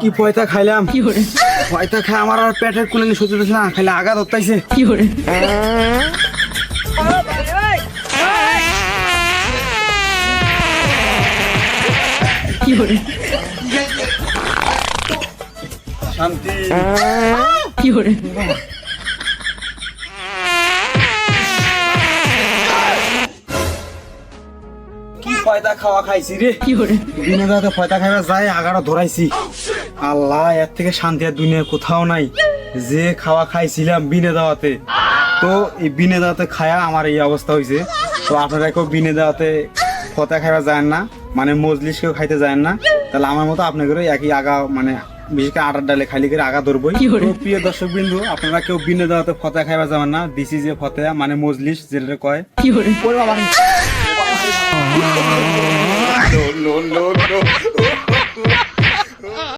কি পয়তা খাইলাম? পয়তা খাই আমার আর পেটের কুলিং সহ্য হচ্ছে না খাইলে আগা ধরতাইছে কি করে কি করে শান্তি। কি করে কি পয়তা খাওয়া খাইছি রে? কি করে দিনে রাতে পয়তা খাইবা যায় আগারো ধরাইছি। আল্লাহ এর থেকে শান্তি আর দুনিয়া কোথাও নাই। যে খাওয়া খাইছিলাম বিনে দাওয়াতে। তো এই বিনে দাওয়াতে খায়া আমার এই অবস্থা হয়েছে তো আপনারা কেউ বিনে দাওয়াতে ফতা খাইবা যায় না মানে মজলিস কেউ খাইতে যায় না। তাহলে আমার মতো আপনাদের একই আগা মানে বিশেষ করে আটার ডালে খালি করে আগা ধরবই। কি? প্রিয় দর্শক বিন্দু আপনারা কেউ বিনে দাওয়াতে ফতা খাইবা যাবেন না। দিছি যে ফতে মানে মজলিস যেটা কয়। 有